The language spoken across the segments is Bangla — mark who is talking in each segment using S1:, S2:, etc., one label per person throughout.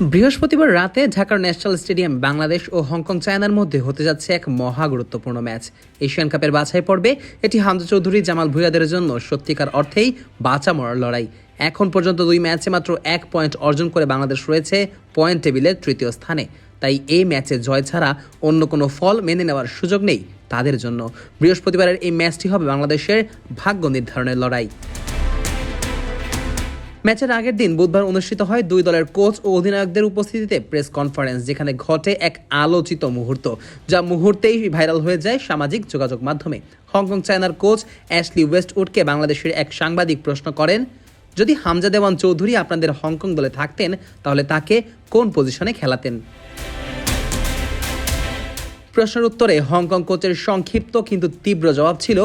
S1: বৃহস্পতিবার রাতে ঢাকার ন্যাশনাল স্টেডিয়াম বাংলাদেশ ও হংকং চায়নার মধ্যে হতে যাচ্ছে এক মহা গুরুত্বপূর্ণ ম্যাচ। এশিয়ান কাপের বাছাই পর্বে এটি হামজা চৌধুরী, জামাল ভুইয়াদের জন্য সত্যিকার অর্থেই বাঁচা মরার লড়াই। এখন পর্যন্ত দুই ম্যাচে মাত্র এক পয়েন্ট অর্জন করে বাংলাদেশ রয়েছে পয়েন্ট টেবিলের তৃতীয় স্থানে। তাই এই ম্যাচে জয় ছাড়া অন্য কোনো ফল মেনে নেওয়ার সুযোগ নেই তাদের জন্য। বৃহস্পতিবারের এই ম্যাচটি হবে বাংলাদেশের ভাগ্য নির্ধারণের লড়াই। ম্যাচের আগের দিন বুধবার অনুষ্ঠিত হয় দুই দলের কোচ ও অধিনায়কদের উপস্থিতিতে প্রেস কনফারেন্স, যেখানে ঘটে এক আলোচিত মুহূর্ত, যা মুহূর্তেই ভাইরাল হয়ে যায় সামাজিক যোগাযোগ মাধ্যমে। হংকং চায়নার কোচ অ্যাশলি ওয়েস্টউডকে বাংলাদেশের এক সাংবাদিক প্রশ্ন করেন, যদি হামজা দেওয়ান চৌধুরী আপনাদের হংকং দলে থাকতেন, তাহলে তাকে কোন পজিশনে খেলাতেন? প্রশ্নের উত্তরে হংকং কোচের সংক্ষিপ্ত কিন্তু তীব্র জবাব ছিল,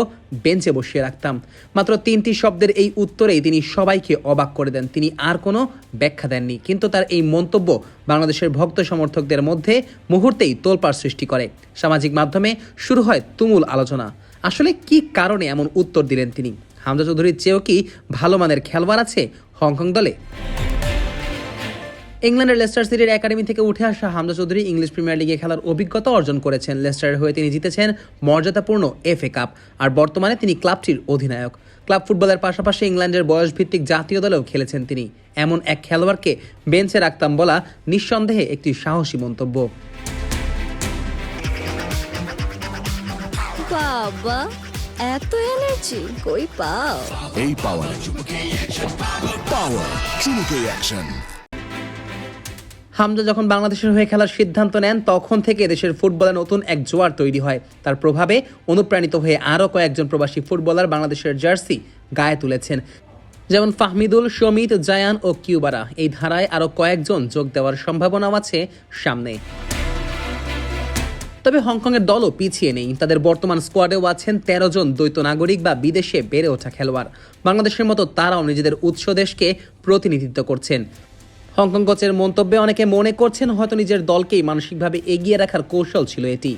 S1: বেঞ্চে বসিয়ে রাখতাম। মাত্র তিনটি শব্দের এই উত্তরেই তিনি সবাইকে অবাক করে দেন। তিনি আর কোনো ব্যাখ্যা দেননি। কিন্তু তার এই মন্তব্য বাংলাদেশের ভক্ত সমর্থকদের মধ্যে মুহূর্তেই তোলপাড় সৃষ্টি করে। সামাজিক মাধ্যমে শুরু হয় তুমুল আলোচনা। আসলে কি কারণে এমন উত্তর দিলেন তিনি? হামজা চৌধুরীর চেয়েও কি ভালো মানের খেলোয়াড় আছে হংকং দলে? ইংল্যান্ডের লেস্টার সিটির একাডেমি থেকে উঠে আসা হামজা চৌধুরী ইংলিশ প্রিমিয়ার লিগে খেলার অভিজ্ঞতা অর্জন করেছেন। লেস্টারের হয়ে তিনি জিতেছেন মর্যাদাপূর্ণ এফএ কাপ। আর বর্তমানে তিনি ক্লাবটির অধিনায়ক। ক্লাব ফুটবলের পাশাপাশি ইংল্যান্ডের বয়সভিত্তিক জাতীয় দলেও খেলেছেন তিনি। এমন এক খেলোয়াড়কে বেঞ্চে রাখতাম বলা নিঃসন্দেহে একটি সাহসী মন্তব্য।
S2: বাবা এত এনার্জি কই পাও?
S3: এই পাওয়ার পাওয়ার চুমুকে অ্যাকশন
S1: হামজা যখন বাংলাদেশের হয়ে খেলার সিদ্ধান্ত নেন, তখন থেকে দেশের ফুটবলে নতুন এক জোয়ার তৈরি হয়। তার প্রভাবে অনুপ্রাণিত হয়ে আরও কয়েকজন প্রবাসী ফুটবলার বাংলাদেশের জার্সি গায়ে তুলেছেন। যেমন ফাহমিদুল সমিত জায়ান ও কিউবারা। এই ধারায় আরও কয়েকজন যোগ দেওয়ার সম্ভাবনাও আছে সামনে। তবে হংকংয়ের দলও পিছিয়ে নেই। তাদের বর্তমান স্কোয়াডেও আছেন তেরো জন দ্বৈত নাগরিক বা বিদেশে বেড়ে ওঠা খেলোয়াড়। বাংলাদেশের মতো তারাও নিজেদের উৎস দেশকে প্রতিনিধিত্ব করছেন। হংকং কোচের মন্তব্যে অনেকে মনে করছেন হয়তো নিজের দলকেই মানসিকভাবে এগিয়ে রাখার কৌশল ছিল এটি।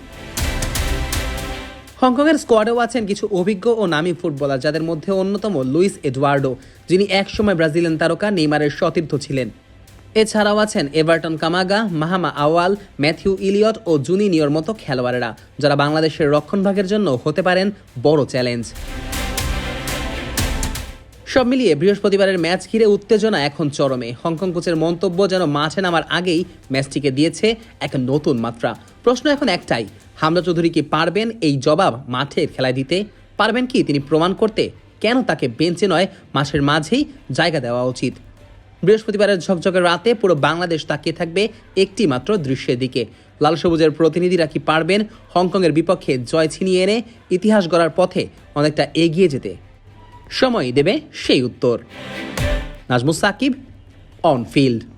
S1: হংকংয়ের স্কোয়াডেও আছেন কিছু অভিজ্ঞ ও নামী ফুটবলার, যাদের মধ্যে অন্যতম লুইস এডওয়ার্ডো যিনি একসময় ব্রাজিলিয়ান তারকা নেইমারের সতীর্থ ছিলেন। এছাড়াও আছেন Everton Kamaga, Mahama Awal, Matthew Elliott ও জুনিনিয়র মতো খেলোয়াড়েরা, যারা বাংলাদেশের রক্ষণভাগের জন্য হতে পারেন বড় চ্যালেঞ্জ। সব মিলিয়ে বৃহস্পতিবারের ম্যাচ ঘিরে উত্তেজনা এখন চরমে। হংকং কোচের মন্তব্য যেন মাঠে নামার আগেই ম্যাচটিকে দিয়েছে এক নতুন মাত্রা। প্রশ্ন এখন একটাই, হামজা চৌধুরী কি পারবেন এই জবাব মাঠে খেলায় দিতে? পারবেন কি তিনি প্রমাণ করতে? কেন তাকে বেঞ্চে নয় মাসের মাঝেই জায়গা দেওয়া উচিত? বৃহস্পতিবারের ঝকঝকে রাতে পুরো বাংলাদেশ তাকিয়ে থাকবে একটি মাত্র দৃশ্যের দিকে। লাল সবুজের প্রতিনিধিরা কি পারবেন? হংকংয়ের বিপক্ষে জয় ছিনিয়ে এনে ইতিহাস গড়ার পথে অনেকটা এগিয়ে যেতে। সময় দেবে সেই উত্তর। Najmus Shakib on field